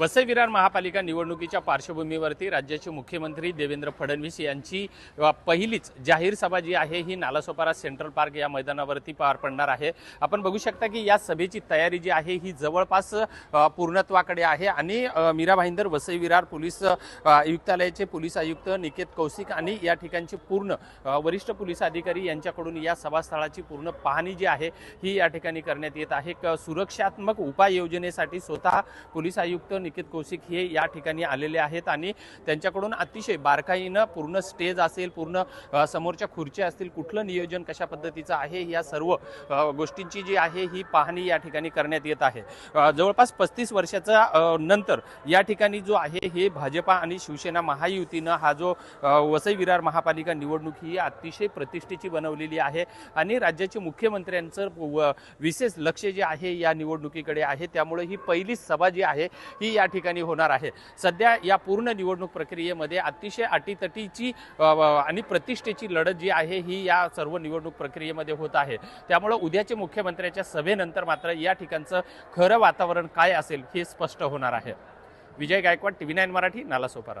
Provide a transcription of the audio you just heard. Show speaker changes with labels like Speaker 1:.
Speaker 1: वसई विरार महापालिका निवडणुकीच्या पार्श्वभूमीवरती राज्याचे मुख्यमंत्री देवेंद्र फडणवीस यांची पहिलीच जाहीर सभा जी आहे ही नालासोपारा सेंट्रल पार्क या मैदानावरती पार पडणार आहे. आपण बघू शकता की या सभेची तयारी जी आहे ही जवळपास पूर्णत्वाकडे आहे. आणि मीरा भाईंदर वसई विरार पोलीस आयुक्तालयाचे पोलीस आयुक्त निकेत कौशिक आणि या ठिकाणचे पूर्ण वरिष्ठ पोलीस अधिकारी यांच्याकडून या सभास्थळाची पूर्ण पाहणी जी आहे ही या ठिकाणी करण्यात येत आहे. क- सुरक्षात्मक उपाययोजनेसाठी स्वतः पोलीस आयुक्त निकित कौशिक हे या ठिकाणी आलेले आहेत आणि त्यांच्याकडून अतिशय बारकाईनं पूर्ण स्टेज असेल पूर्ण समोरच्या खुर्च्या असतील कुठलं नियोजन कशा पद्धतीचं आहे या सर्व गोष्टींची जी आहे ही पाहणी या ठिकाणी करण्यात येत आहे. जवळपास पस्तीस वर्षाचा नंतर या ठिकाणी जो आहे हे भाजपा आणि शिवसेना महायुतीनं हा जो वसई विरार महापालिका निवडणूक ही अतिशय प्रतिष्ठेची बनवलेली आहे आणि राज्याचे मुख्यमंत्र्यांचं व- विशेष लक्ष जे आहे या निवडणुकीकडे आहे त्यामुळे ही पहिली सभा जी आहे ही या ठिकाणी होणार आहे. सध्या या पूर्ण निवडणूक प्रक्रियेमध्ये अतिशय अटीतटीची आणि प्रतिष्ठेची लढत जी आहे ही या सर्व निवडणूक प्रक्रियेमध्ये होत आहे. त्यामुळं उद्याचे मुख्यमंत्र्याच्या सभेनंतर मात्र या ठिकाणचं खरं वातावरण काय असेल हे स्पष्ट होणार आहे. Vijay Gaikwad T V nine Marathi Nalasopara.